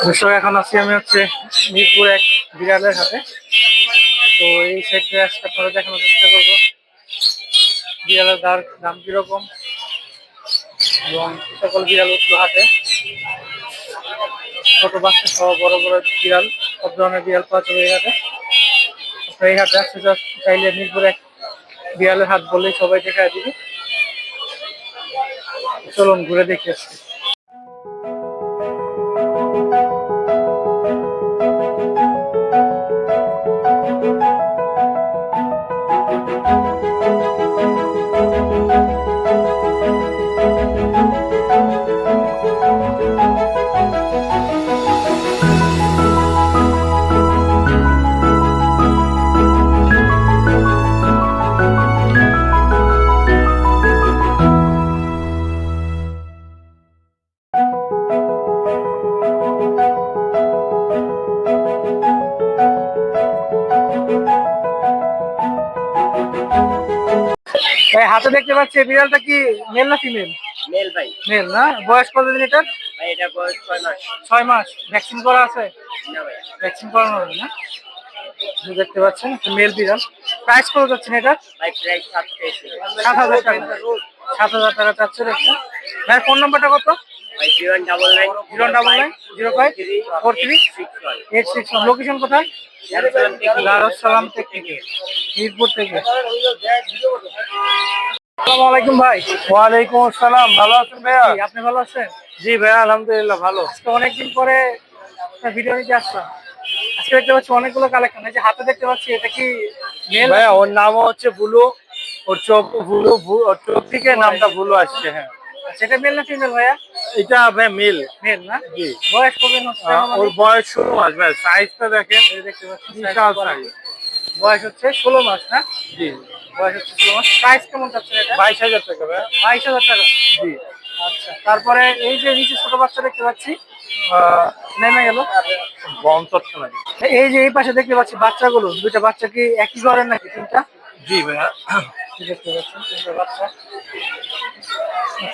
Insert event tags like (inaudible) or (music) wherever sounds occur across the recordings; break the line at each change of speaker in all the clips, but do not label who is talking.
দর্শক এখন আছি আমি হচ্ছে মিরপুর এক বিড়ালের হাতে। তো এই সাইডে আজকে আপনারা দেখানোর চেষ্টা করব। বিড়ালের দার দাম কীরকম? এবং সকল বিড়াল উঠল হাতে। ছোট বাচ্চা সহ বড় বড় বিড়াল, সব ধরনের বিড়াল পাওয়া যাবে এই আপনারা এই হাটে আসতে চাইলে মিরপুর এক বিড়ালের হাট বললেই সবাই দেখা দিবে। চলুন ঘুরে দেখে আসছি হাতে দেখতে পাচ্ছি বিড়ালটা কি মেল না ফিমেল
মেল ভাই।
মেল না? বয়স কতদিন এটার?
ভাই এটা বয়স ছয় মাস।
ছয় মাস। ভ্যাকসিন করা আছে?
না ভাই।
ভ্যাকসিন করানো হবে না। দেখতে পাচ্ছেন মেল বিড়াল। প্রাইস কত যাচ্ছেন এটা
ভাই সাত
হাজার টাকা। সাত হাজার টাকা চাচ্ছে দেখছেন ভাই ফোন নাম্বারটা কত? লোকেশন কোথায়? দারুসালাম থেকে মিরপুর থেকে। আসসালামু আলাইকুম ভাই।
ওয়ালাইকুম আসসালাম। ভালো আছেন ভাইয়া?
আপনি ভালো আছেন?
জি ভাইয়া আলহামদুলিল্লাহ ভালো।
আজকে অনেকদিন পরে ভিডিও নিতে আসলাম। আজকে দেখতে পাচ্ছি অনেকগুলো কালেকশন এই যে হাতে দেখতে পাচ্ছি এটা কি মেল
ভাইয়া ওর নাম হচ্ছে বুলু ওর চোখ বুলু ওর চোখ থেকে নামটা বুলু আসছে হ্যাঁ।
সেটা মেল না ফিমেল ভাইয়া?
এটা ভাইয়া মেল
মেল না?
জি।
বয়স কবে
ওর বয়স ষোলো মাস ভাই সাইজটা দেখেন
এই দেখতে পাচ্ছি বয়স হচ্ছে ষোলো মাস না?
জি।
বয়স হচ্ছে ষোলো মাস। প্রাইস কেমন যাচ্ছে এটা?
বাইশ হাজার টাকা
বাইশ হাজার টাকা।
জি।
আচ্ছা তারপরে এই যে নিচে ছোট বাচ্চা দেখতে পাচ্ছি নেমে গেল। এই যে এই পাশে দেখতে পাচ্ছি বাচ্চাগুলো দুইটা বাচ্চা কি একই ঘরের নাকি তিনটা?
জি ভাইয়া।
দেখতে পাচ্ছেন তিনটা বাচ্চা।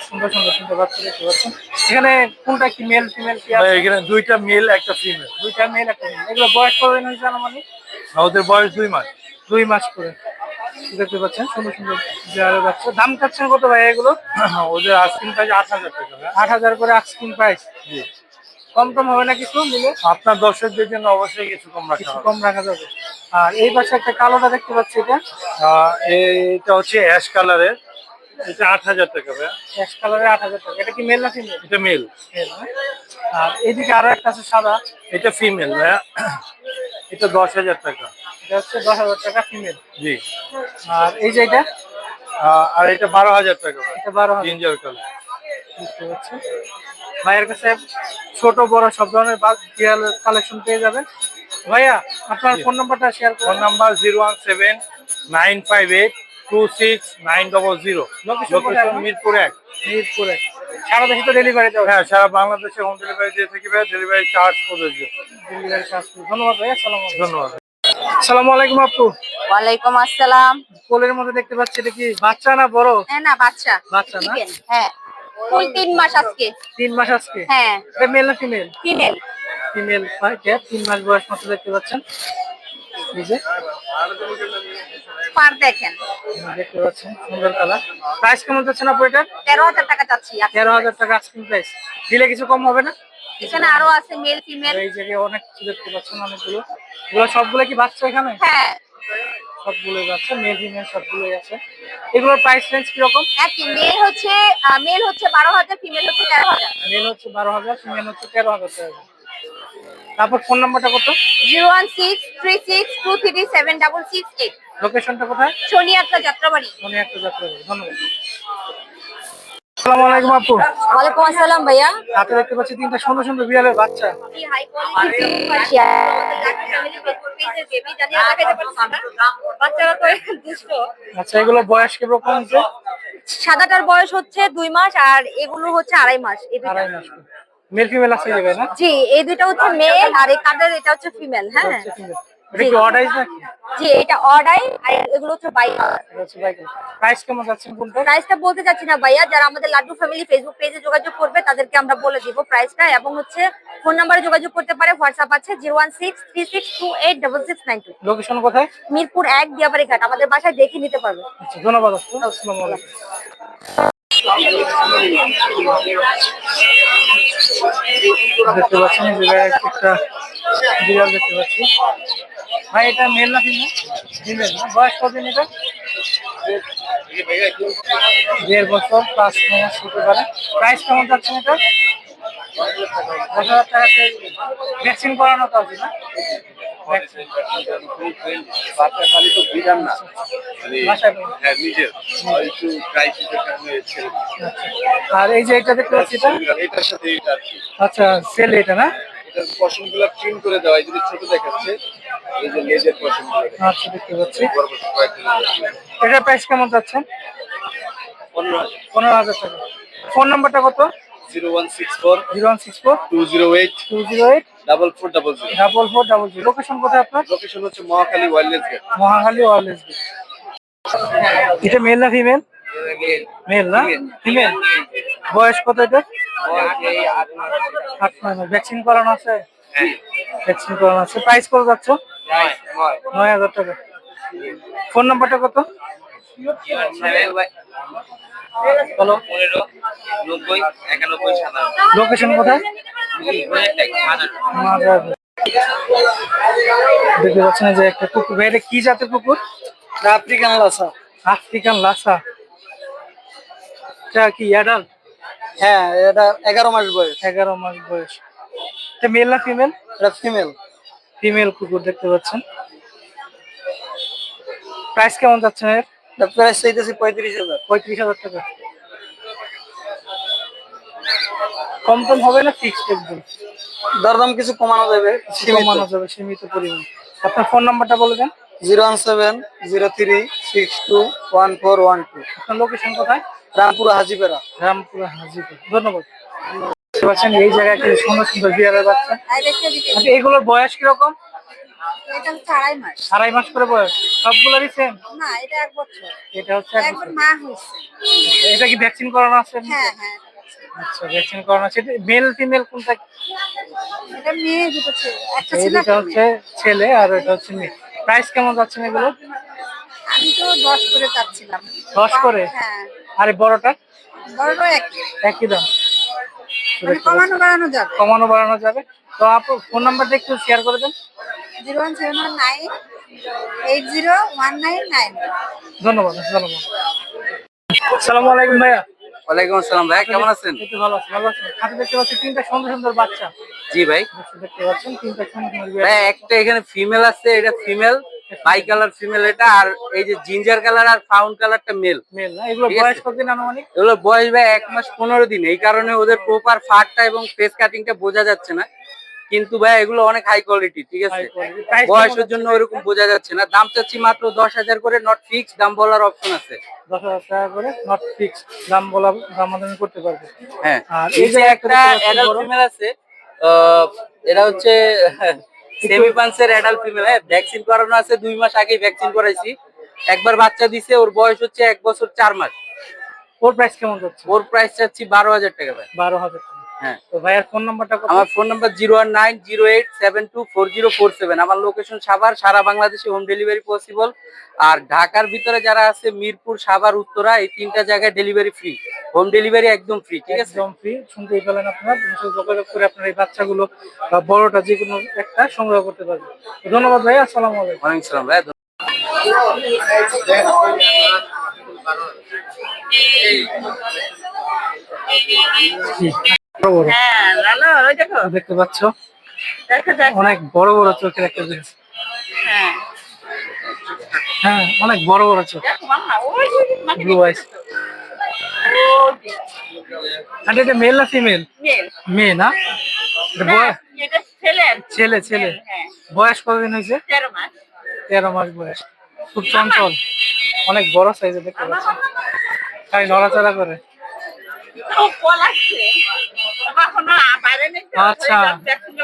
সুন্দর সুন্দর তিনটা বাচ্চা দেখতে পাচ্ছেন। এখানে কোনটা কি মেল ফিমেল কি আছে?
এখানে দুইটা মেল একটা ফিমেল
দুইটা মেল একটা ফিমেল এগুলো বয়স মানে
ওদের বয়স দুই মাস।
দুই মাস করে। দেখতে পাচ্ছেন সুন্দর সুন্দর বিড়ালের বাচ্চা দাম চাচ্ছেন কত ভাই এগুলো? (coughs)
ওদের আস্কিং প্রাইস আট হাজার টাকা
আট হাজার করে আক্সকিং প্রাইস
জি।
কম টম হবে না কিছু মিলে
আপনার দর্শকদের জন্য অবশ্যই কিছু কম রাখা
কিছু কম রাখা যাবে। আর এই পাশে একটা কালোটা দেখতে পাচ্ছি এটা।
এইটা হচ্ছে অ্যাশ কালারের এটা আট হাজার টাকা ভাইয়া
অ্যাশ কালারের আট হাজার টাকা। এটা কি মেল না ফিমেল
এটা মেল
মেল আর এদিকে আরও একটা আছে সাদা।
এটা ফিমেল ভাইয়া এটা দশ হাজার টাকা।
এটা হচ্ছে দশ হাজার টাকা ফিমেল
জি।
আর এই যে এটা?
আহ, আর এটা বারো হাজার টাকা
এটা বারো হাজার।
জিঞ্জার কালার
বুঝতে পারছি। ভাইয়ের কাছে ছোট বড় সব ধরনের বিড়ালের কালেকশন পেয়ে যাবেন। ভাইয়া আপনার ফোন নাম্বারটা share
phone number zero one seven nine five eight two six nine double zero location
আপনার?
মিরপুর এক।
সারা দেশে তো ডেলিভারি দেওয়া
হ্যাঁ সারা বাংলাদেশে হোম ডেলিভারি দিয়ে থাকি ভাইয়া ডেলিভারি চার্জ প্রযোজ্য।
ডেলিভারি চার্জ ধন্যবাদ ভাইয়া সালাম
ধন্যবাদ।
আসসালামু আলাইকুম আপু।
ওয়ালাইকুম আসসালাম।
কোলের মধ্যে দেখতে পাচ্ছি এটা কি বাচ্চা না বড়?
হ্যাঁ না বাচ্চা।
বাচ্চা না?
হ্যাঁ। ফুল তিন মাস আজকে।
তিন মাস আজকে?
হ্যাঁ।
এটা মেল না ফিমেল
ফিমেল
ফিমেল ক্যাপ তিন মাস বয়স মতো দেখতে পাচ্ছেন। এই
পার দেখেন।
দেখতে পাচ্ছেন সুন্দর কালার প্রাইস কেমন যাচ্ছে না বইটার
তেরো হাজার টাকা চাচ্ছি
তেরো হাজার টাকা আজকিং প্রাইস দিলে কিছু কম হবে না?
এখানে আরও আছে মেল ফিমেল
এই জায়গায় অনেক কিছু দেখতে পাচ্ছেন অনেকগুলো। এগুলো সবগুলো কি বাচ্চা এখানে?
হ্যাঁ।
সবগুলোই বাচ্চা মেল ফিমেল সবগুলোই আছে। এগুলোর প্রাইস রেঞ্জ কীরকম?
একই মেল হচ্ছে মেল হচ্ছে বারো হাজার ফিমেল হচ্ছে
মেল হচ্ছে ফিমেল হচ্ছে টাকা। তারপর ফোন নাম্বারটা কত? লোকেশনটা কোথায়?
শনিয়াত্রা যাত্রাবাড়ি।
মনে একটা যাত্রা হবে। ধন্যবাদ। আসসালামু আলাইকুম আপু।
ওয়ালাইকুম আসসালাম ভাইয়া।
হাতে দেখতে পাচ্ছি তিনটা সুন্দর সুন্দর বিড়ালের বাচ্চা।
হাই কোয়ালিটি
আচ্ছা এগুলো বয়স কীরকম হচ্ছে?
সাদাটার বয়স হচ্ছে দুই মাস আর এগুলো হচ্ছে আড়াই মাস এই।
আড়াই মাস। মেল ফিমেল আছে না?
জি এই দুইটা হচ্ছে মেল আর এই কাদের এটা হচ্ছে ফিমেল হ্যাঁ।
এটা কি অর্ডাইজ নাকি
জি এটা অর্ডাই আর এগুলো হচ্ছে বাই
প্রাইস কেমন যাচ্ছে কোনটা
প্রাইসটা বলতে চাচ্ছি না ভাইয়া যারা আমাদের লাড্ডু ফ্যামিলি ফেসবুক পেজে যোগাযোগ করবে তাদেরকে আমরা বলে দিব প্রাইসটা এবং হচ্ছে ফোন নাম্বারে যোগাযোগ করতে পারে হোয়াটসঅ্যাপ আছে zero one six three six two eight double six nine two
location কোথায়?
মিরপুর এক দিয়াবাড়ি ঘাট আমাদের বাসায় দেখে নিতে পারবে।
আচ্ছা ধন্যবাদ আসসালামু আলাইকুম। দেখতে পাচ্ছেন একটা বিড়াল দেখতে পাচ্ছি। ভাই, এটা মেল না ফিমেল ফিমেল না? বয়স কতদিন এটা? দেড় বছর প্লাস মাইনাস হতে পারে। প্রাইস কেমন যাচ্ছে এটা? দশ হাজার টাকাতে ভ্যাকসিন করানো তো আছে না?
বাচ্চা খালি তো বিধান না। মানে হ্যাঁ নিজের। একটু ক্রাইসিসের কারণে ছেড়ে
আর এই যে এটা দেখতে পাচ্ছি এটা?
এটার সাথে এটা
আচ্ছা সেল এটা না?
পশমগুলো প্রিন্ট করে দেওয়া যদি ছোট দেখাচ্ছে এই যে লেজের পশমগুলো।
আচ্ছা দেখতে পাচ্ছি। এটার প্রাইস কেমন যাচ্ছে?
পনেরো হাজার।
টাকা। ফোন নাম্বারটা কত?
Zero one six four
zero one six four
two zero eight
two zero eight
double four double zero
double four double zero location কোথায় আপনার?
লোকেশন হচ্ছে Mohakhali wireless gate
Mohakhali wireless এটা মেল না female male না? Female বয়স কত এটা? আট নয় ভ্যাকসিন করানো আছে? ভ্যাকসিন করানো আছে। প্রাইস কত যাচ্ছে? নয় হাজার টাকা। ফোন নাম্বারটা কত? বলো।
পনেরো নব্বই একানব্বই সাতান্ন
লোকেশন কোথায়? মাদার দেখতে পাচ্ছেন যে একটা কুকুর। এটা কি জাতের কুকুর?
African Lhasa.
African Lhasa. এটা কি অ্যাডাল্ট
হ্যাঁ এটা এগারো মাস বয়স।
এগারো মাস বয়স। এটা মেল না ফিমেল
এটা ফিমেল
ফিমেল কুকুর দেখতে পাচ্ছেন। প্রাইস কেমন যাচ্ছে এর
প্রাইস চাইতেছি পঁয়ত্রিশ হাজার
পঁয়ত্রিশ হাজার টাকা। কম টম হবে না ফিক্সড একদম?
দরদাম কিছু কমানো যাবে
কমানো যাবে সীমিত পরিমাণ। আপনার ফোন নাম্বারটা বলে দেন।
Zero one seven zero three six two one four one two.
আপনার লোকেশন কোথায়?
রামপুর
রামপুর ধন্যবাদ। পাচ্ছেন এই জায়গায় সুন্দর সুন্দর বিড়ালের বাচ্চা আচ্ছা এগুলোর বয়স কীরকম?
এটা হচ্ছে আড়াই মাস।
আড়াই মাস করে বয়স। সবগুলোরই সেম
না এটা এক বছর।
এটা হচ্ছে এক বছর।
মা হয়েছে।
এটা কি ভ্যাকসিন করানো আছে?
হ্যাঁ হ্যাঁ
আচ্ছা ভ্যাকসিন করানো আছে। মেল ফিমেল কোনটা?
এটা মেয়ে দুটো ছেলে একটা ছেলে
হচ্ছে ছেলে আর এটা হচ্ছে মেয়ে। প্রাইস কেমন যাচ্ছে এগুলো
আমি তো দশ করে চাচ্ছিলাম।
দশ করে?
হ্যাঁ।
আর বড়টা?
বড় এক
একই দাম।
মানে কমানো বাড়ানো যাবে।
কমানো বাড়ানো যাবে। তো আপু ফোন নাম্বারটা একটু শেয়ার করে দেন।
Zero one seven one nine eight zero one nine nine.
ধন্যবাদ ধন্যবাদ। আসসালামু আলাইকুম ভাইয়া।
ওয়ালাইকুম আসসালাম ভাই কেমন আছেন?
এই তো ভালো আছি ভালো আছেন হাতে দেখতে পাচ্ছি তিনটা সুন্দর সুন্দর বাচ্চা।
জি ভাই।
দেখতে পাচ্ছেন তিনটা সুন্দর সুন্দর
ভাই একটা এখানে ফিমেল আছে এটা ফিমেল বাই কালার ফিমেল এটা আর এই যে জিঞ্জার কালার আর ফাউন্ড কালারটা মেল
মেল না এগুলো বয়স কতদিন আনুমানিক?
এগুলো বয়স ভাই এক মাস পনেরো দিন এই কারণে ওদের প্রপার ফাটটা এবং ফেস কাটিংটা বোঝা যাচ্ছে না। কিন্তু ভাই এগুলো অনেক হাই কোয়ালিটি ঠিক আছে? বয়সের জন্য ওরকম বোঝা যাচ্ছে না। দাম চাচ্ছি মাত্র দশ হাজার করে নট ফিক্স দাম বলার অপশন আছে।
দশ হাজার টাকা করে নট ফিক্স দাম বলা দাম করতে পারবে।
হ্যাঁ।
আর
এই
এই
যে
যে
একটা অ্যাডাল্ট ফিমেল আছে আহ, এটা হচ্ছে সেমি পান্সের অ্যাডাল্ট ফিমেল হ্যাঁ ভ্যাকসিন করানো আছে দুই মাস ভ্যাকসিন করাইছি। একবার বাচ্চা দিছে ওর বয়স হচ্ছে এক বছর চার মাস।
ওর প্রাইস কেমন যাচ্ছে?
ওর প্রাইস চাচ্ছি বারো হাজার টাকা ভাই।
বারো হাজার টাকা।
হ্যাঁ।
তো ভাইয়ার ফোন নাম্বারটা
আমার phone number zero one nine zero eight seven two four zero four seven. আমার লোকেশন সাভার সারা বাংলাদেশে হোম ডেলিভারি পসিবল আর ঢাকার ভিতরে যারা আছে মিরপুর সাভার উত্তরা এই তিনটা জায়গায় ডেলিভারি ফ্রি হোম ডেলিভারি একদম ফ্রি ঠিক আছে?
একদম ফ্রি শুনতেই পেলেন আপনারা। যোগাযোগ করে আপনার এই বাচ্চাগুলো বা বড়টা যে কোনো একটা সংগ্রহ করতে পারবেন। ধন্যবাদ ভাই আসসালামু আলাইকুম।
ওয়ালাইকুম ভাই
হ্যাঁ
দেখতে পাচ্ছ?
দেখো দেখো
অনেক বড় বড় চোখের একটা জিনিস।
হ্যাঁ।
হ্যাঁ অনেক বড় বড় চোখ। ব্লু আইস আর এটা মেল না ফিমেল মেয়ে না? এটা
ছেলে।
ছেলে
হ্যাঁ।
বয়স কতদিন হয়েছে?
তেরো মাস।
বয়স। খুব চঞ্চল। অনেক বড় সাইজে দেখতে পাচ্ছি। খালি নড়াচড়া করে। আচ্ছা।
ভ্যাকসিন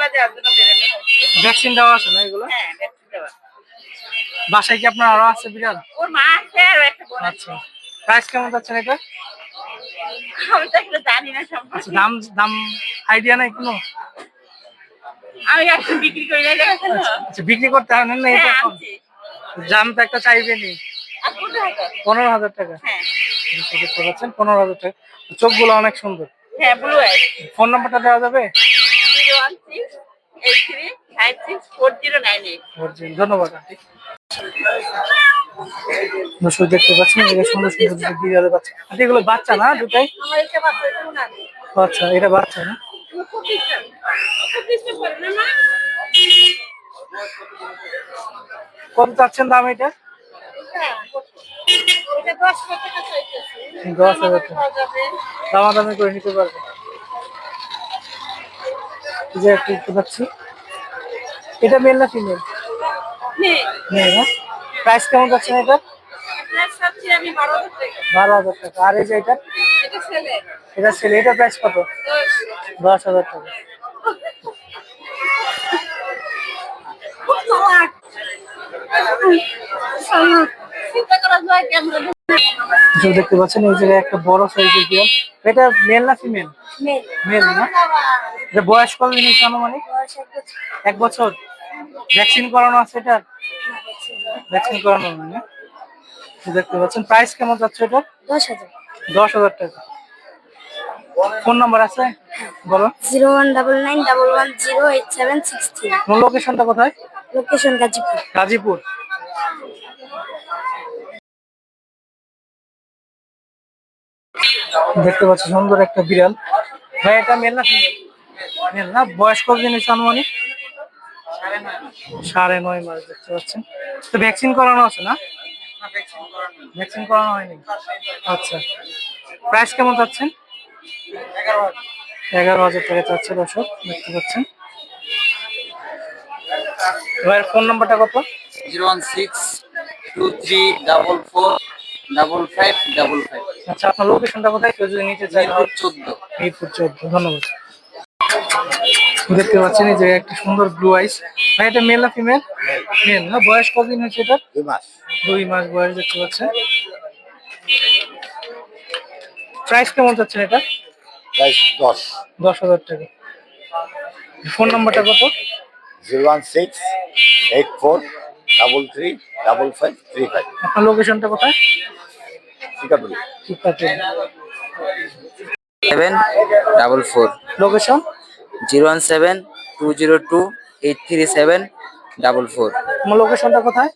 ভ্যাকসিন দেওয়া আছে না এগুলো?
হ্যাঁ
বাসায় কি আপনার আরও আছে বিড়াল?
বোন
আচ্ছা। প্রাইস কেমন যাচ্ছেন এটা?
সম্পর্কে।
আচ্ছা দাম দাম আইডিয়া নাই কোনো?
আমি এখন বিক্রি করে নিয়ে
আচ্ছা বিক্রি করতে হয় না এটা
হ্যাঁ
দাম তো একটা চাইবেনি পনেরো হাজার। টাকা।
হ্যাঁ।
পনেরো হাজার টাকা। চোখগুলো অনেক সুন্দর।
হ্যাঁ ব্লু আই
ফোন নাম্বারটা দেওয়া যাবে? ধন্যবাদ আন্টি। দর্শক দেখতে পাচ্ছেন এগুলো সুন্দর সুন্দর বিড়ালের বাচ্চা। আন্টি এগুলো বাচ্চা না দুটাই? আচ্ছা এটা বাচ্চা না? কত চাচ্ছেন দাম এটা
দশ
হাজার দামাদামি করে নিতে পারবে যে দেখতে পাচ্ছি এটা মেল না ফিমেল মেল না প্রাইস কেমন যাচ্ছেন এটা
আপনার সাথে বারো হাজার টাকা
আর এই যে এটা
এটা ছেলে
এটা প্রাইস কত
দশ
হাজার টাকা দেখতে পাচ্ছেন এই জায়গায় একটা বড় সাইজের বিড়াল এটা মেল না ফিমেল মেল না? এটা বয়স কত দিন আনুমানিক? এক বছর। ভ্যাকসিন করানো আছে এটা ভ্যাকসিন করানো নেই না? দেখতে পাচ্ছেন প্রাইস কেমন যাচ্ছে এটা?
দশ হাজার।
দশ হাজার টাকা। ফোন নাম্বার আছে? বলো।
Zero one double nine double one zero eight seven six three.
লোকেশনটা কোথায়?
লোকেশন গাজীপুর।
গাজীপুর। দেখতে পাচ্ছি সুন্দর একটা বিড়াল। ভাই, এটা মেল না মেল না? আনুমানিক? সাড়ে নয় মাস, দেখতে পাচ্ছেন। তো ভ্যাকসিন করানো আছে না? ভ্যাকসিন করানো হয়নি? আচ্ছা। প্রাইস কেমন চাচ্ছেন? এগারো হাজার টাকা চাচ্ছে দর্শক, দেখতে পাচ্ছেন। ভাইয়ের ফোন নাম্বারটা কত?
Zero one six two three double four double five double five
আচ্ছা আপনার লোকেশনটা কোথায়? কেউ যদি নিতে চায় তাহলে
চোদ্দ।
মিরপুর চোদ্দ ধন্যবাদ। দেখতে পাচ্ছেন এই যে একটা সুন্দর ব্লু আইস ভাই এটা মেল না ফিমেল মেল না? বয়স কতদিন হয়েছে এটা
দুই মাস।
দুই মাস বয়স দেখতে পাচ্ছেন। প্রাইস কেমন যাচ্ছেন এটা?
প্রাইস দশ।
দশ হাজার টাকা। ফোন নাম্বারটা কত?
Zero one six eight four double three double five three five
আপনার লোকেশনটা কোথায়?
টিকাপুরি
ঠিক
seven double four
location
zero one seven two zero two eight three seven double four
তোমার লোকেশনটা কোথায়?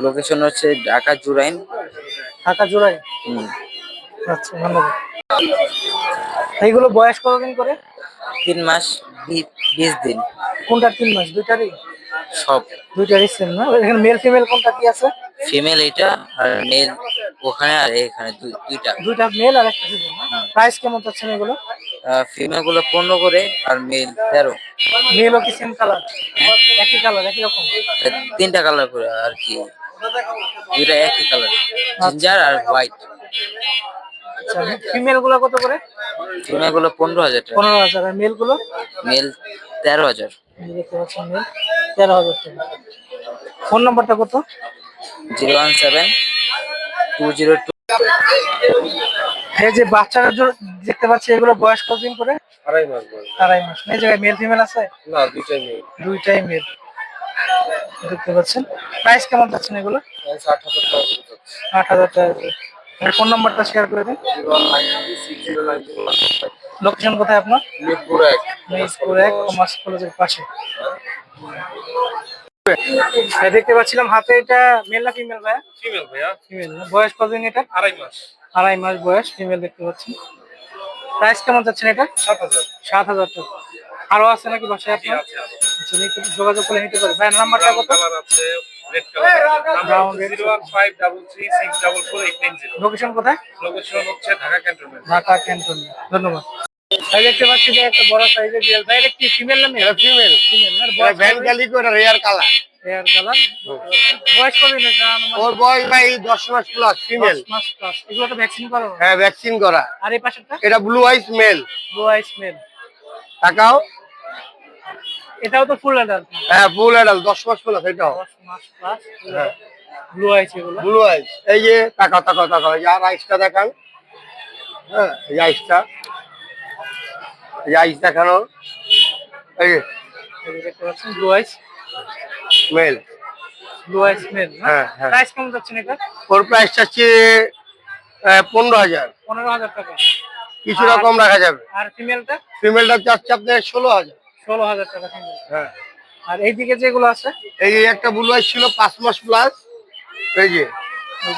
লোকেশন হচ্ছে ঢাকা জুরাইন।
ঢাকা জোড়াই
হুম,
আচ্ছা ধন্যবাদ। এইগুলো বয়স কতদিন করে?
তিন মাস বি- বিশ দিন।
কোনটা তিন মাস? দুইটারই?
সব।
দুইটারই সেম না? এখানে মেল ফিমেল কোনটা কি আছে?
ফিমেল এটা আর মেল ওখানে আর এখানে দুইটা।
দুইটা মেল আর একটা ফিমেল প্রাইস কেমন চাচ্ছেন এগুলো?
ফিমেলগুলো পনেরো করে আর মেল তেরো।
মেলও কি সেম কালার একই কালার একই রকম?
তিনটা কালার করে আর কি। দুইটা একই কালার জিঞ্জার আর হোয়াইট
আচ্ছা ফিমেলগুলো কত করে?
ফিমেলগুলো পনেরো হাজার টাকা।
পনেরো হাজার। আর মেলগুলো
মেল তেরো হাজার।
দেখতে পাচ্ছেন মেল তেরো হাজার টাকা। ফোন নাম্বারটা কত?
Zero one seven two zero two.
এই যে বাচ্চারা যে- দেখতে পাচ্ছি এগুলো বয়স কতদিন করে?
আড়াই মাস বয়স।
আড়াই মাস। এই জায়গায় মেল ফিমেল আছে?
না দুইটাই নেই
দুইটাই মেল দেখতে পাচ্ছেন। প্রাইস কেমন চাচ্ছেন এগুলো?
ষাট হাজার টাকা
আট হাজার টাকা ফোন নাম্বারটা শেয়ার করে দিন। লোকেশন কোথায় আপনার?
মিরপুর এক।
মেজপুর এক কমার্স কলেজের পাশে। দেখতে পাচ্ছিলাম হাতে এটা মেল না ফিমেল ভাইয়া?
ফিমেল ভাইয়া।
ফিমেল না। বয়স কতদিন এটা?
আড়াই মাস।
আড়াই মাস বয়স ফিমেল দেখতে পাচ্ছি। প্রাইস কেমন যাচ্ছেন এটা?
সাত হাজার।
সাত হাজার টাকা। আরও আছে নাকি বাসায় আপনার? আচ্ছা, নিতে যোগাযোগ করে নিতে পারে। ভাইয়ের নাম্বারটা কত?
আছে রেড কালার
লোকেশন কোথায়?
লোকেশন হচ্ছে ঢাকা ক্যান্টনমেন্ট
ঢাকা ধন্যবাদ। ভাই দেখতে পাচ্ছি যে একটা বড় সাইজের বিড়াল ভাই এটা কি ফিমেল না মেল ফিমেল ফিমেল না
ভ্যান ক্যালিকো এটা রেয়ার কালার
হেয়ার কালার বয়স কত দিন এটা
ওর বয়স ভাই দশ মাস প্লাস ফিমেল
মাস plus। এগুলো তো ভ্যাকসিন করো
হ্যাঁ। ভ্যাকসিন করা।
আর এই পাশেরটা?
এটা blue eyes male
blue eyes male
তাকাও।
এটাও তো ফুল অ্যাডাল্ট
হ্যাঁ ফুল অ্যাডাল দশ মাস প্লাস এটাও
দশ মাস প্লাস
হ্যাঁ।
ব্লু আইস এগুলো।
ব্লু আইস এই যে তাকাও তাকাও এই আর আইসটা দেখান। হ্যাঁ এই আইসটা এই আইস দেখানো। এই যে
blue eyes
male
blue eyes male
হ্যাঁ, হ্যাঁ।
প্রাইস কেমন যাচ্ছে এটা
ওর প্রাইস চাচ্ছি পনেরো হাজার।
পনেরো হাজার টাকা।
কিছুটা কম রাখা যাবে।
আর ফিমেলটা
ফিমেলটা চাচ্ছে আপনার ষোলো হাজার।
ষোলো হাজার টাকা
হ্যাঁ।
আর এইদিকে যেগুলো আছে?
এই একটা ব্লু ছিল পাঁচ মাস প্লাস এই যে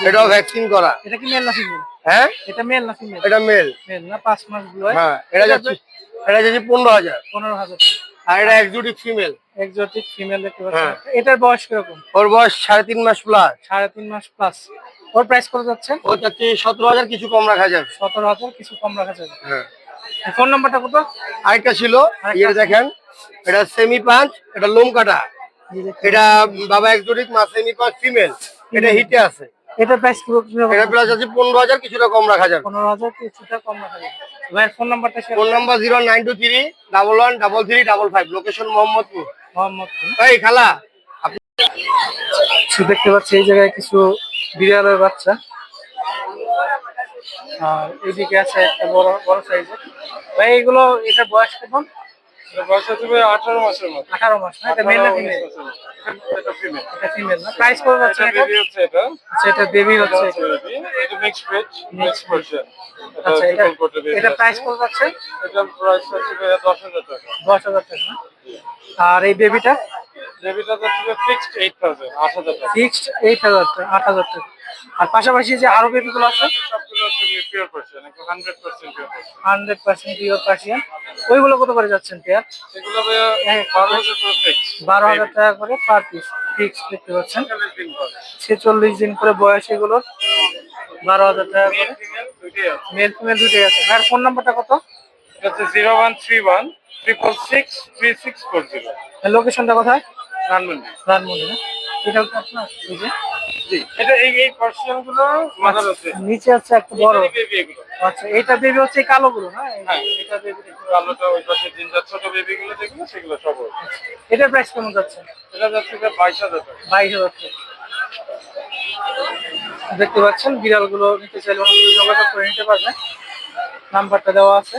এটাও ভ্যাকসিন করা।
এটা কি মেল না ফিমেল
হ্যাঁ?
এটা মেল না ফিমেল
এটা মেল
মেল না পাঁচ মাস ব্লু
হ্যাঁ এটা যাচ্ছে এটা যাচ্ছে পনেরো হাজার।
পনেরো হাজার।
আর এটা এক্সোটিক ফিমেল
এক্সোটিক ফিমেল দেখতে
হ্যাঁ।
পাচ্ছেন এটার বয়স কীরকম?
ওর বয়স সাড়ে তিন মাস প্লাস
সাড়ে তিন মাস প্লাস ওর প্রাইস কত যাচ্ছে?
ও চাচ্ছে সতেরো হাজার কিছু কম রাখা যাবে।
সতেরো হাজার কিছু কম রাখা যাবে।
হ্যাঁ।
ফোন নাম্বারটা কত?
আরেকটা ছিল
আরেকটা
ইয়ে দেখেন এটা সেমি পাঁচ এটা লোম কাটা। এটা বাবা এক্সোটিক মা সেমি পাঁচ ফিমেল এটা হিটে আছে।
প্রাইস
এটা আছে পনেরো হাজার কিছুটা কম রাখা যাবে।
পনেরো হাজার কিছুটা কম রাখা যাবে। ভাইয়ের ফোন নাম্বারটা share
phone number zero nine two three double one double three double five location Mohammadpur এই খালা
কিছু দেখতে পাচ্ছি এই জায়গায় কিছু বিড়ালের বাচ্চা। আর এদিকে আছে একটা বড় বড় সাইজের ভাই এগুলো এটা বয়স কেমন?
বয়স হচ্ছে ভাই আঠারো মাসের মতো।
আঠারো মাস না? এটা মেল না ফিমেল
এটা ফিমেল
এটা ফিমেল না? প্রাইস কত যাচ্ছে
এটা
এটা?
বেবি হচ্ছে এটা।
আচ্ছা এটা বেবি
এটা
হচ্ছে
হচ্ছে এটা মিক্স ব্রিড মিক্স ভার্সন
আচ্ছা এটা
triple coat এর baby
এটা প্রাইস কত যাচ্ছে?
এটার প্রাইস হচ্ছে টাকা।
আর এই বেবিটা
বেবিটা হচ্ছে ফিক্সড টাকা।
ফিক্সড টাকা। আর পাশাপাশি যে আরও বেবিগুলো আছে?
হান্ড্রেড পার্সেন্ট পিওর
পার্সিয়ান ওইগুলো কত করে যাচ্ছেন পেয়ার হ্যাঁ,
বারো হাজার
টাকা করে পার পিস ফিক্স দেখতে পাচ্ছেন। ছেচল্লিশ দিন করে বয়স এগুলোর। বারো হাজার টাকা করে। মেল ফিমেল দুটোই আছে। আর ফোন নাম্বারটা কত?
Zero one three one triple six three six four zero
লোকেশনটা কোথায়?
ধানমন্ডি
রানমন্ডি না? এটা হচ্ছে আপনার
এটা এই এই পার্সিয়ানগুলো মাদার আছে
নিচে আছে একটা বড়।
বেবি এগুলো।
আচ্ছা এটা বেবি হচ্ছে এই কালোগুলো না?
হ্যাঁ এটা বেবি একটু আলোটা ওই পাশে জিঞ্জার ছোট বেবি গুলো যেগুলো সেগুলো সব ওর।
এটার প্রাইস কেমন যাচ্ছে?
এটা যাচ্ছে যে টাকা।
টাকা। দেখতে পাচ্ছেন বিড়ালগুলো নিতে চাইলে যোগাযোগ করে নিতে পারবে। নাম্বারটা দেওয়া আছে।